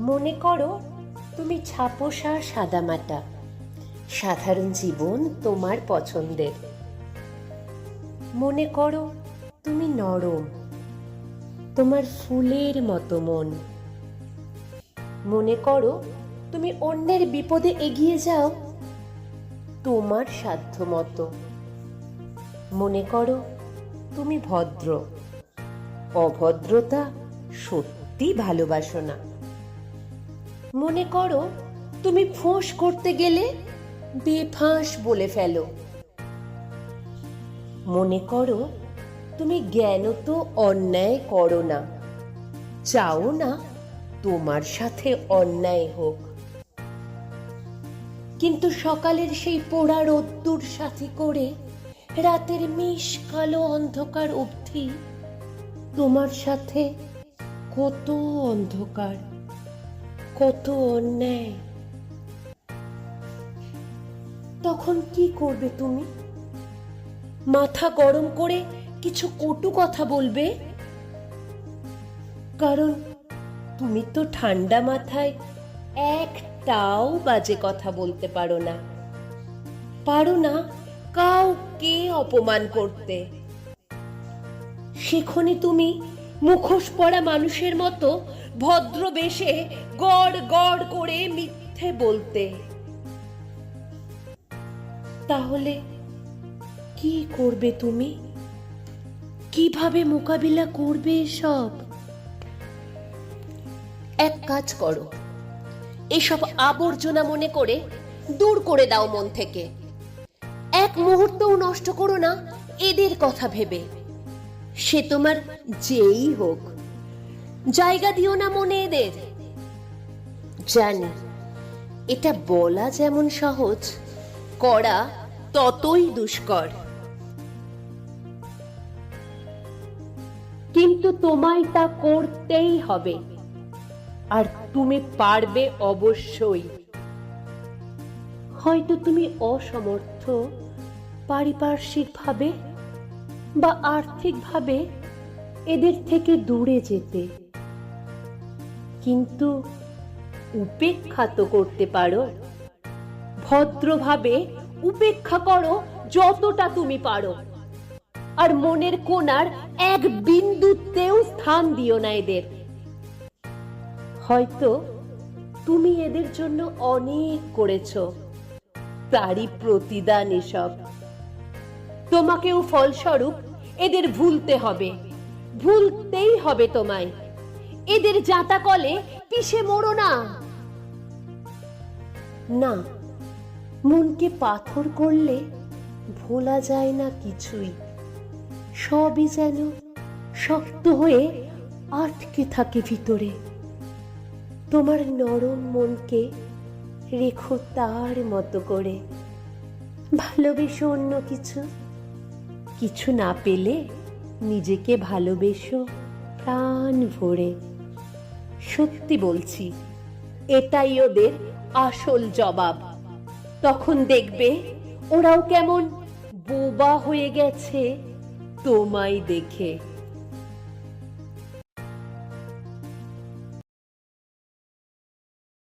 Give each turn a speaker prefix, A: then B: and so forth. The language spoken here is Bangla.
A: মনে করো তুমি ছাপোষা সাদামাটা। সাধারণ জীবন তোমার পছন্দের। মনে করো তুমি নরম, তোমার ফুলের মতো মন। মনে করো তুমি অন্যের বিপদে এগিয়ে যাও, তোমার সাধ্য মতো। মনে করো তুমি ভদ্র, অভদ্রতা সত্যি ভালোবাসো না। মনে করো তুমি ফোঁস করতে গেলে বেফাঁস বলে ফেলো। মনে করো তুমি জ্ঞান তো অন্যায় করো না। চাও না তোমার সাথে অন্যায় হোক। কিন্তু সকালের সেই পোড়া রোদ্দুর সাথে করে রাতের মিশ কালো অন্ধকার অবধি তোমার সাথে কত অন্ধকার। কত অন্যায়। তখন কি করবে তুমি? মাথা গরম করে কিছু কটু কথা বলবে? কারণ তুমি তো ঠান্ডা মাথায় একটাও বাজে কথা বলতে পারো না। পারো না কাউকে অপমান করতে। সেখানে তুমি মুখোশ পরা মানুষের মতো ভদ্র বেশে গড় গড় করে মিথ্যে বলতে। তাহলে কি করবে তুমি? কীভাবে মোকাবিলা করবে সব এক কাজ করো। এসব আবর্জনা মনে করে দূর করে দাও মন থেকে। এক মুহূর্তও নষ্ট করো না, এদের কথা ভেবে। সে তোমার যেই হোক। জায়গা দিও না মনে এদের। জানি, এটা বলা যেমন সহজ, করা ততই দুষ্কর। কিন্তু তোমায় তা করতেই হবে, আর তুমি পারবে অবশ্যই। হয়তো তুমি অসমর্থ, পারিপার্শ্বিকভাবে বা আর্থিকভাবে এদের থেকে দূরে যেতে। কিন্তু উপেক্ষা তো করতে পারো। ভদ্রভাবে উপেক্ষা করো যতটা তুমি পারো। আর মনের কোণার এক বিন্দুতেও স্থান দিও না এদের। হয়তো তুমি এদের জন্য অনেক করেছ। তারই প্রতিদান এসব। তোমাকেও ফলস্বরূপ এদের ভুলতে হবে। ভুলতেই হবে তোমায়। এদের জাতা কলে পিষে মোড়ো না? না, মনকে পাথর করলে ভোলা যায় না কিছুই। সবই যেন শক্ত হয়ে আটকে থাকে ভিতরে। তোমার নরম মনকে রেখো তার মতো করে। ভালোবেসো অন্য কিছু। কিছু না পেলে নিজেকে ভালোবেসো প্রাণ ভরে। সত্যি বলছি, এটাই ওদের আসল জবাব। তখন দেখবে ওরাও কেমন বোবা হয়ে গেছে তোমায় দেখে।